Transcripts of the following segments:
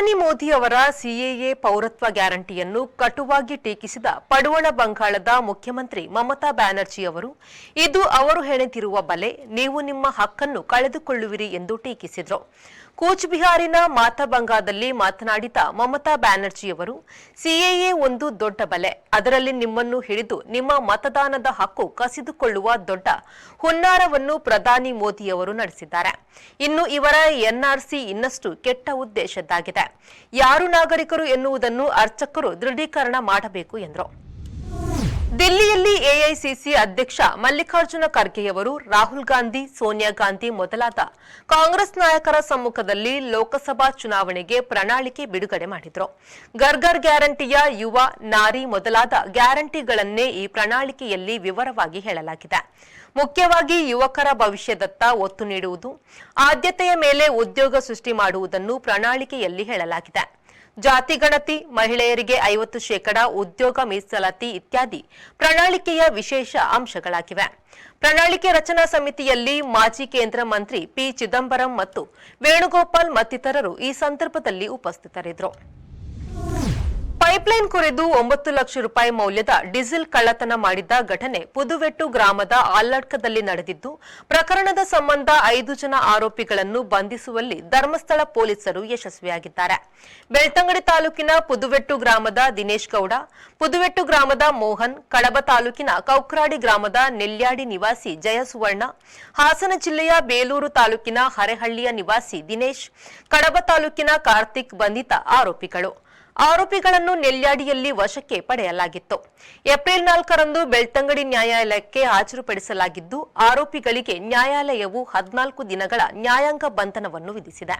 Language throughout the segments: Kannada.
ಪ್ರಧಾನಿ ಮೋದಿ ಅವರ ಸಿಎಎ ಪೌರತ್ವ ಗ್ಯಾರಂಟಿಯನ್ನು ಕಟುವಾಗಿ ಟೀಕಿಸಿದ ಪಡುವಣ ಬಂಗಾಳದ ಮುಖ್ಯಮಂತ್ರಿ ಮಮತಾ ಬ್ಯಾನರ್ಜಿ ಅವರು, ಇದು ಅವರು ಹೆಣೆದಿರುವ ಬಲೆ, ನೀವು ನಿಮ್ಮ ಹಕ್ಕನ್ನು ಕಳೆದುಕೊಳ್ಳುವಿರಿ ಎಂದು ಟೀಕಿಸಿದರು. ಕೂಚ್ಬಿಹಾರಿನ ಮಾತಬಂಗಾದಲ್ಲಿ ಮಾತನಾಡಿದ ಮಮತಾ ಬ್ಯಾನರ್ಜಿಯವರು, ಸಿಎಎ ಒಂದು ದೊಡ್ಡ ಬಲೆ. ಅದರಲ್ಲಿ ನಿಮ್ಮನ್ನು ಹಿಡಿದು ನಿಮ್ಮ ಮತದಾನದ ಹಕ್ಕು ಕಸಿದುಕೊಳ್ಳುವ ದೊಡ್ಡ ಹುನ್ನಾರವನ್ನು ಪ್ರಧಾನಿ ಮೋದಿಯವರು ನಡೆಸಿದ್ದಾರೆ. ಇನ್ನು ಇವರ ಎನ್ಆರ್ಸಿ ಇನ್ನಷ್ಟು ಕೆಟ್ಟ ಉದ್ದೇಶದ್ದಾಗಿದೆ. ಯಾರು ನಾಗರಿಕರು ಎನ್ನುವುದನ್ನು ಅರ್ಚಕರು ದೃಢೀಕರಣ ಮಾಡಬೇಕು, ಎಂದರು. ದಿಲ್ಲಿಯಲ್ಲಿ ಎಐಸಿಸಿ ಅಧ್ಯಕ್ಷ ಮಲ್ಲಿಕಾರ್ಜುನ ಖರ್ಗೆಯವರು, ರಾಹುಲ್ ಗಾಂಧಿ, ಸೋನಿಯಾ ಗಾಂಧಿ ಮೊದಲಾದ ಕಾಂಗ್ರೆಸ್ ನಾಯಕರ ಸಮ್ಮುಖದಲ್ಲಿ ಲೋಕಸಭಾ ಚುನಾವಣೆಗೆ ಪ್ರಣಾಳಿಕೆ ಬಿಡುಗಡೆ ಮಾಡಿದರು. ಗರ್ಗರ್ ಗ್ಯಾರಂಟಿಯ ಯುವ ನಾರಿ ಮೊದಲಾದ ಗ್ಯಾರಂಟಿಗಳನ್ನೇ ಈ ಪ್ರಣಾಳಿಕೆಯಲ್ಲಿ ವಿವರವಾಗಿ ಹೇಳಲಾಗಿದೆ. ಮುಖ್ಯವಾಗಿ ಯುವಕರ ಭವಿಷ್ಯದತ್ತ ಒತ್ತು ನೀಡುವುದು, ಆದ್ಯತೆಯ ಮೇಲೆ ಉದ್ಯೋಗ ಸೃಷ್ಟಿ ಮಾಡುವುದನ್ನು ಪ್ರಣಾಳಿಕೆಯಲ್ಲಿ ಹೇಳಲಾಗಿದೆ. ಜಾತಿ ಗಣತಿ, ಮಹಿಳೆಯರಿಗೆ ಐವತ್ತು ಶೇಕಡ ಉದ್ಯೋಗ ಮೀಸಲಾತಿ ಇತ್ಯಾದಿ ಪ್ರಣಾಳಿಕೆಯ ವಿಶೇಷ ಅಂಶಗಳಾಗಿವೆ. ಪ್ರಣಾಳಿಕೆ ರಚನಾ ಸಮಿತಿಯಲ್ಲಿ ಮಾಜಿ ಕೇಂದ್ರ ಮಂತ್ರಿ ಪಿ ಚಿದಂಬರಂ ಮತ್ತು ವೇಣುಗೋಪಾಲ್ ಮತ್ತಿತರರು ಈ ಸಂದರ್ಭದಲ್ಲಿ ಉಪಸ್ಥಿತರಿದ್ದರು. ಪೈಪ್ಲೈನ್ ಕುರಿದು ಒಂಬತ್ತು ಲಕ್ಷ ರೂಪಾಯಿ ಮೌಲ್ಯದ ಡೀಸೆಲ್ ಕಳ್ಳತನ ಮಾಡಿದ್ದ ಘಟನೆ ಪುದುವೆಟ್ಟು ಗ್ರಾಮದ ಆಲ್ಲಡ್ಕದಲ್ಲಿ ನಡೆದಿದ್ದು, ಪ್ರಕರಣದ ಸಂಬಂಧ ಐದು ಜನ ಆರೋಪಿಗಳನ್ನು ಬಂಧಿಸುವಲ್ಲಿ ಧರ್ಮಸ್ಥಳ ಪೊಲೀಸರು ಯಶಸ್ವಿಯಾಗಿದ್ದಾರೆ. ಬೆಳ್ತಂಗಡಿ ತಾಲೂಕಿನ ಪುದುವೆಟ್ಟು ಗ್ರಾಮದ ದಿನೇಶ್ ಗೌಡ, ಪುದುವೆಟ್ಟು ಗ್ರಾಮದ ಮೋಹನ್ ಕಡಬ ತಾಲೂಕಿನ ಕೌಕ್ರಾಡಿ ಗ್ರಾಮದ ನೆಲ್ಯಾಡಿ ನಿವಾಸಿ ಜಯಸುವರ್ಣ, ಹಾಸನ ಜಿಲ್ಲೆಯ ಬೇಲೂರು ತಾಲೂಕಿನ ಹರೆಹಳ್ಳಿಯ ನಿವಾಸಿ ದಿನೇಶ್, ಕಡಬ ತಾಲೂಕಿನ ಕಾರ್ತಿಕ್ ಬಂಧಿತ ಆರೋಪಿಗಳು. ಆರೋಪಿಗಳನ್ನು ನೆಲ್ಯಾಡಿಯಲ್ಲಿ ವಶಕ್ಕೆ ಪಡೆಯಲಾಗಿತ್ತು. ಏಪ್ರಿಲ್ ನಾಲ್ಕರಂದು ಬೆಳ್ತಂಗಡಿ ನ್ಯಾಯಾಲಯಕ್ಕೆ ಹಾಜರುಪಡಿಸಲಾಗಿದ್ದು, ಆರೋಪಿಗಳಿಗೆ ನ್ಯಾಯಾಲಯವು ಹದಿನಾಲ್ಕು ದಿನಗಳ ನ್ಯಾಯಾಂಗ ಬಂಧನವನ್ನು ವಿಧಿಸಿದೆ.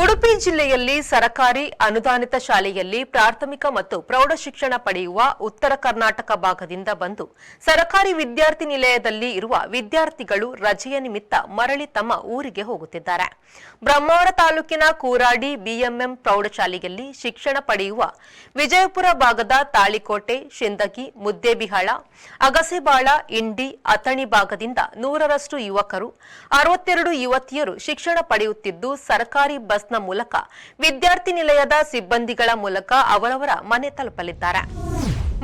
ಉಡುಪಿ ಜಿಲ್ಲೆಯಲ್ಲಿ ಸರಕಾರಿ ಅನುದಾನಿತ ಶಾಲೆಯಲ್ಲಿ ಪ್ರಾಥಮಿಕ ಮತ್ತು ಪ್ರೌಢ ಶಿಕ್ಷಣ ಪಡೆಯುವ ಉತ್ತರ ಕರ್ನಾಟಕ ಭಾಗದಿಂದ ಬಂದು ಸರಕಾರಿ ವಿದ್ಯಾರ್ಥಿ ನಿಲಯದಲ್ಲಿ ಇರುವ ವಿದ್ಯಾರ್ಥಿಗಳು ರಜೆಯ ನಿಮಿತ್ತ ಮರಳಿ ತಮ್ಮ ಊರಿಗೆ ಹೋಗುತ್ತಿದ್ದಾರೆ. ಬ್ರಹ್ಮಾವರ ತಾಲೂಕಿನ ಕೂರಾಡಿ ಬಿಎಂಎಂ ಪ್ರೌಢಶಾಲೆಯಲ್ಲಿ ಶಿಕ್ಷಣ ಪಡೆಯುವ ವಿಜಯಪುರ ಭಾಗದ ತಾಳಿಕೋಟೆ, ಶಿಂದಗಿ, ಮುದ್ದೇಬಿಹಾಳ, ಅಗಸೆಬಾಳ, ಇಂಡಿ, ಅಥಣಿ ಭಾಗದಿಂದ ನೂರರಷ್ಟು ಯುವಕರು, ಅರವತ್ತೆರಡು ಯುವತಿಯರು ಶಿಕ್ಷಣ ಪಡೆಯುತ್ತಿದ್ದು, ಸರ್ಕಾರಿ ಬಸ್ನ ಮೂಲಕ ವಿದ್ಯಾರ್ಥಿ ನಿಲಯದ ಸಿಬ್ಬಂದಿಗಳ ಮೂಲಕ ಅವರವರ ಮನೆ ತಲುಪಲಿದ್ದಾರೆ.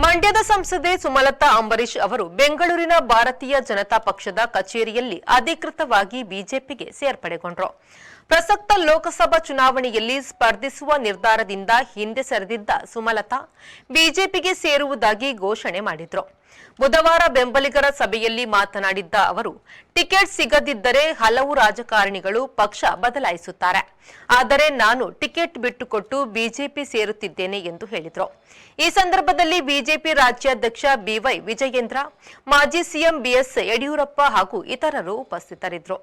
ಮಂಡ್ಯದ ಸಂಸದೆ ಸುಮಲತಾ ಅಂಬರೀಶ್ ಅವರು ಬೆಂಗಳೂರಿನ ಭಾರತೀಯ ಜನತಾ ಪಕ್ಷದ ಕಚೇರಿಯಲ್ಲಿ ಅಧಿಕೃತವಾಗಿ ಬಿಜೆಪಿಗೆ ಸೇರ್ಪಡೆಗೊಂಡರು. ಪ್ರಸಕ್ತ ಲೋಕಸಭಾ ಚುನಾವಣೆಯಲ್ಲಿ ಸ್ಪರ್ಧಿಸುವ ನಿರ್ಧಾರದಿಂದ ಹಿಂದೆ ಸರಿದಿದ್ದ ಸುಮಲತಾ ಬಿಜೆಪಿಗೆ ಸೇರುವುದಾಗಿ ಘೋಷಣೆ ಮಾಡಿದ್ರು. ಬುಧವಾರ ಬೆಂಬಲಿಗರ ಸಭೆಯಲ್ಲಿ ಮಾತನಾಡಿದ್ದ ಅವರು, ಟಿಕೆಟ್ ಸಿಗದಿದ್ದರೆ ಹಲವು ರಾಜಕಾರಣಿಗಳು ಪಕ್ಷ ಬದಲಾಯಿಸುತ್ತಾರೆ. ಆದರೆ ನಾನು ಟಿಕೆಟ್ ಬಿಟ್ಟುಕೊಟ್ಟು ಬಿಜೆಪಿ ಸೇರುತ್ತಿದ್ದೇನೆ ಎಂದು ಹೇಳಿದರು. ಈ ಸಂದರ್ಭದಲ್ಲಿ ಬಿಜೆಪಿ ರಾಜ್ಯಾಧ್ಯಕ್ಷ ಬಿವೈ ವಿಜಯೇಂದ್ರ, ಮಾಜಿ ಸಿಎಂ ಬಿಎಸ್ ಯಡಿಯೂರಪ್ಪ ಹಾಗೂ ಇತರರು ಉಪಸ್ಥಿತರಿದ್ದರು.